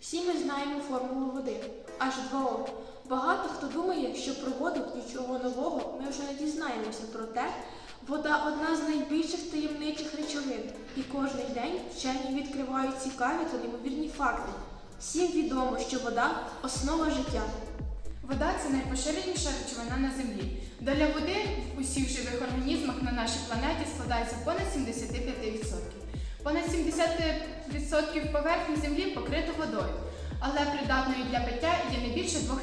Всі ми знаємо формулу води H2O. Багато хто думає, що про воду нічого нового ми вже не дізнаємося. Проте вода одна з найбільших таємничих речовин. І кожен день вчені відкривають цікаві та неймовірні факти. Всім відомо, що вода основа життя. Вода це найпоширеніша речовина на землі. Доля води в усіх живих організмах на нашій планеті складається понад 75%. Понад 70% поверхні землі покрито водою, але придатною для пиття є не більше 2%.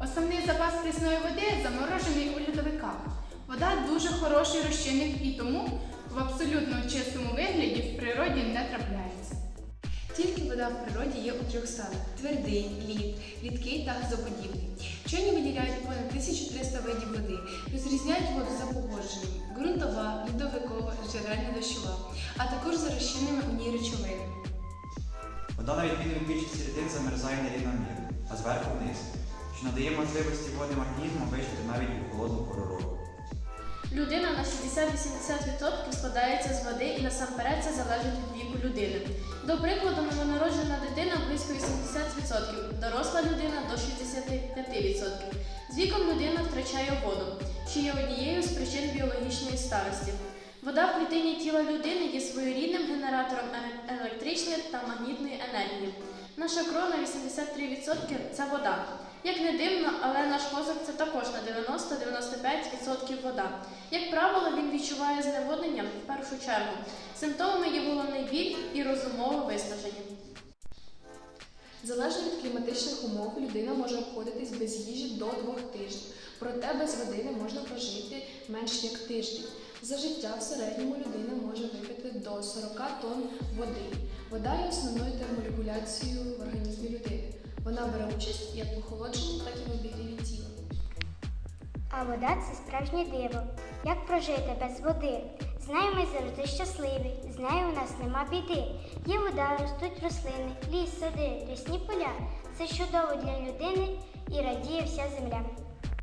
Основний запас прісної води заморожений у льодовиках. Вода дуже хороший розчинник і тому в абсолютно чистому вигляді в природі не трапляється. Тільки вода в природі є у трьох станах: твердий, лід, рідкий та газоподібний. Вчені виділяють понад 1300 видів води, розрізняють воду за погодженням: ґрунтова, льодовикова, джерельна дощова, а також за Вода на відміну від більшості рідин замерзає нерівномірно, а зверху вниз, що надає можливості водним організмам вижити навіть у холодну пору року. Людина на 60-80% складається з води і насамперед це залежить від віку людини. До прикладу, новонароджена дитина близько 80%, доросла людина до 65%. З віком людина втрачає воду, що є однією з причин біологічної старості. Вода в клітині тіла людини є своєрідним генератором е- електричної та магнітної енергії. Наша кров на 83% це вода. Як не дивно, але наш мозок це також на 90-95% вода. Як правило, він відчуває зневоднення в першу чергу. Симптомами є головний біль і розумове виснаження. Залежно від кліматичних умов, людина може обходитись без їжі до двох тижнів. Проте без води не можна прожити менш як тиждень. За життя в середньому людина може випити до 40 тонн води. Вода є основною терморегуляцією в організмі людини. Вона бере участь як в охолодженні, так і в обігріві тіла. А вода це справжнє диво. Як прожити без води? З нею ми завжди щасливі, з нею у нас нема біди. Є вода, ростуть рослини, ліс, сади, рясні поля. Це чудово для людини і радіє вся земля.